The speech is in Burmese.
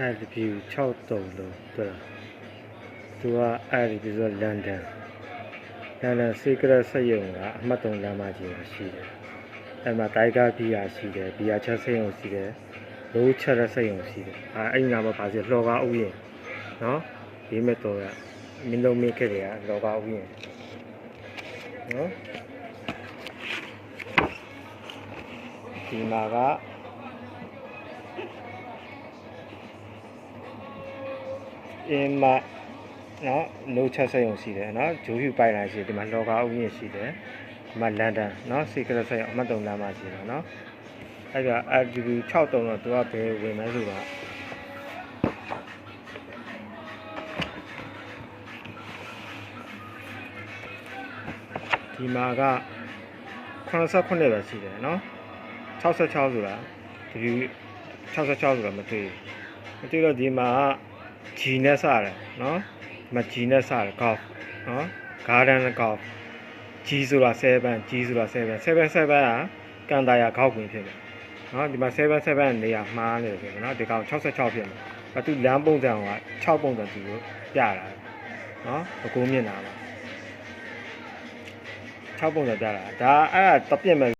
အဲ့ဒီဖြူ6တုံလုံးတွေ့လားသူကအဲ့ဒီပြီးဆိုလန်ဒန်လန်ဒန်စီကရက်စက်ရုံကအမှတ်3လမ်းမကြီးမှာရှိတယ်အဲ့မှာတိုင်ဂါဘီယာရှိတယ်ဘီယာချက်စက်ရုံရှိတယ်လိုးချက်ရက်စက်ရုံရှိတယ်အဲ့အဲ့ဒီနာမှာပါစီလှော်ကားဥယျာဉ်နော်ဒီမဲ့တော့ကမင်းလုံးမင်းခဲ့တယ်ကလှော်ကားဥယျာဉ်နော်ဒီမှာက အင်းမနော်နိုးချက်စက်ရုံရှိတယ်နော်ဂျိုးဖြူပိုင်လာရှိတယ်ဒီမှာလော်ကာဥယျာဉ်ရှိတယ်ဒီမှာလန်ဒန်နော်စီကရက်စက်ရုံအမှတ်3လမ်းမှာရှိတယ်နော်အဲ့ဒါ RGB 6တုံတော့သူကဘယ်ဝင်လဲဆိုတာဒီမှာက89ပဲရှိတယ်နော်66ဆိုတာဒီ66ဆိုတာမတွေ့ဘူးမတွေ့တော့ဒီမှာက G နဲ့စတယ်နော်ဒီမှာ G နဲ့စတယ် golf နော် garden golf G ဆိုတာ7 G ဆိုတာ7 7 7ကကန်တာယာခေါက်ဝင်ဖြစ်တယ်နော်ဒီမှာ7 7နေရာမှားနေတယ်ဆိုတော့နော်ဒီကောင်66ဖြစ်မှာအတူလမ်းပုံစံက6ပုံစံသူကိုပြတာနော်အကူမျက်နှာမှာ6ပုံစံပြတာဒါအဲ့ဒါတပြင့်မဲ့